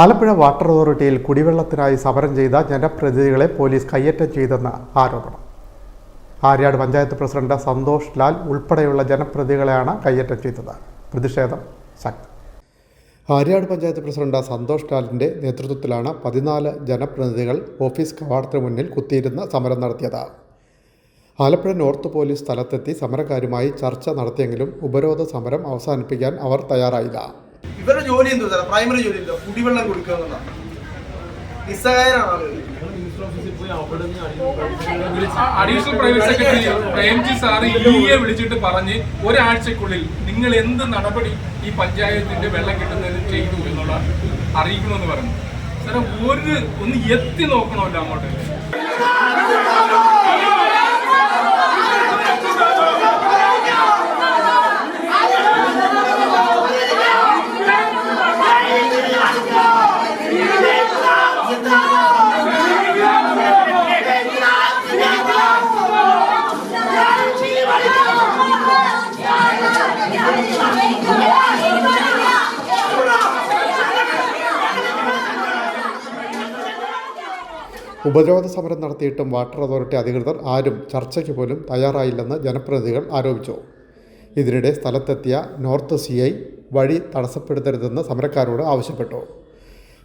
Alappuzha water അതോറിറ്റിയിൽ കുടിവെള്ളത്തിനായി സമരം ചെയ്ത ജനപ്രതിനിധികളെ police കയ്യേറ്റം ചെയ്തെന്ന് ആരോപണം. ആര്യാട് പഞ്ചായത്ത് പ്രസിഡന്റ് സന്തോഷ് ലാൽ ഉൾപ്പെടെയുള്ള ജനപ്രതികളെയാണ് കയ്യേറ്റം ചെയ്തത്. പ്രതിഷേധം ശക്തം. ആര്യാട് പഞ്ചായത്ത് പ്രസിഡന്റ് സന്തോഷ് ലാലിന്റെ നേതൃത്വത്തിലാണ് പതിനാല് ജനപ്രതിനിധികൾ ഓഫീസ് കവാടത്തിന് മുന്നിൽ കുത്തിയിരുന്ന് സമരം നടത്തിയത്. ആലപ്പുഴ നോർത്ത് പോലീസ് സ്ഥലത്തെത്തി സമരക്കാരുമായി ചർച്ച നടത്തിയെങ്കിലും ഉപരോധ സമരം അവസാനിപ്പിക്കാൻ അവർ തയ്യാറായില്ല. ഇവരുടെ ജോലി എന്തോ സാറേ? പ്രൈമറി ജോലി ഇല്ല കുടിവെള്ളം കൊടുക്കുക എന്നുള്ളതാണ് നിസ്സഹായരാണ് ആളുകൾ. പ്രൈവറ്റ് സെക്രട്ടറി വിളിച്ചിട്ട് പറഞ്ഞ് ഒരാഴ്ചക്കുള്ളിൽ നിങ്ങൾ എന്ത് നടപടി ഈ പഞ്ചായത്തിന്റെ വെള്ളം കിട്ടുന്നതിന് ചെയ്തു എന്നുള്ള അറിയിക്കണമെന്ന് പറഞ്ഞു. സാറേ ഒരു ഒന്ന് എത്തി നോക്കണമല്ലോ അങ്ങോട്ട്. ഉപരോധ സമരം നടത്തിയിട്ടും വാട്ടർ അതോറിറ്റി അധികൃതർ ആരും ചർച്ചയ്ക്ക് പോലും തയ്യാറായില്ലെന്ന് ജനപ്രതിനിധികൾ ആരോപിച്ചു. ഇതിനിടെ സ്ഥലത്തെത്തിയ നോർത്ത് സി ഐ വഴി തടസ്സപ്പെടുത്തരുതെന്ന് സമരക്കാരോട് ആവശ്യപ്പെട്ടു.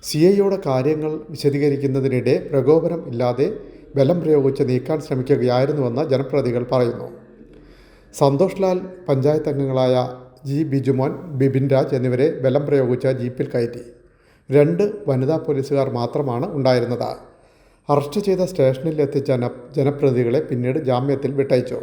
സി ഐയോട് കാര്യങ്ങൾ വിശദീകരിക്കുന്നതിനിടെ പ്രകോപനം ഇല്ലാതെ ബലം പ്രയോഗിച്ച് നീക്കാൻ ശ്രമിക്കുകയായിരുന്നുവെന്ന് ജനപ്രതിനിധികൾ പറയുന്നു. സന്തോഷ് ലാൽ പഞ്ചായത്ത് അംഗങ്ങളായ ജി ബിജുമോൻ ബിബിൻ രാജ് എന്നിവരെ ബലം പ്രയോഗിച്ച ജീപ്പിൽ കയറ്റി. രണ്ട് വനിതാ പോലീസുകാർ മാത്രമാണ് ഉണ്ടായിരുന്നത്. അറസ്റ്റ് ചെയ്ത സ്റ്റേഷനിൽ എത്തിച്ച ജന ജനപ്രതിനിധികളെ പിന്നീട് ജാമ്യത്തിൽ വിട്ടയച്ചു.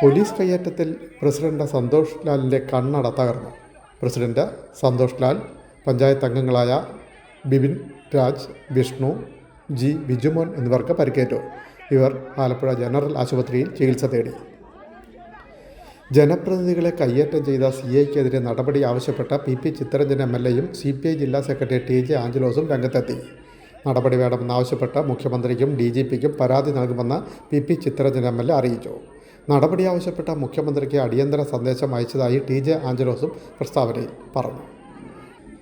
പോലീസ് കയ്യേറ്റത്തിൽ പ്രസിഡന്റ് സന്തോഷ് ലാലിന്റെ കണ്ണട തകർന്നു പ്രസിഡന്റ് സന്തോഷ് ലാൽ പഞ്ചായത്ത് അംഗങ്ങളായ ബിപിൻ രാജ് വിഷ്ണു ജി ബിജുമോൻ എന്നിവർക്ക് പരിക്കേറ്റു ഇവർ ആലപ്പുഴ ജനറൽ ആശുപത്രിയിൽ ചികിത്സ തേടി. ജനപ്രതിനിധികളെ കയ്യേറ്റം ചെയ്ത സി ഐക്കെതിരെ നടപടി ആവശ്യപ്പെട്ട P P Chittaranjan M L എയും സി പി ഐ ജില്ലാ സെക്രട്ടറി ടി ജെ ആഞ്ചലോസും രംഗത്തെത്തി. നടപടി വേണമെന്നാവശ്യപ്പെട്ട് മുഖ്യമന്ത്രിക്കും ഡി ജി പിക്കും പരാതി നൽകുമെന്ന് P P Chittaranjan M L A അറിയിച്ചു. നടപടി ആവശ്യപ്പെട്ട മുഖ്യമന്ത്രിക്ക് അടിയന്തര സന്ദേശം അയച്ചതായി ടി ജെ ആഞ്ചലോസും പ്രസ്താവനയിൽ പറഞ്ഞു.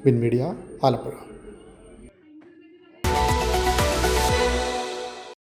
Win media Alappuzha.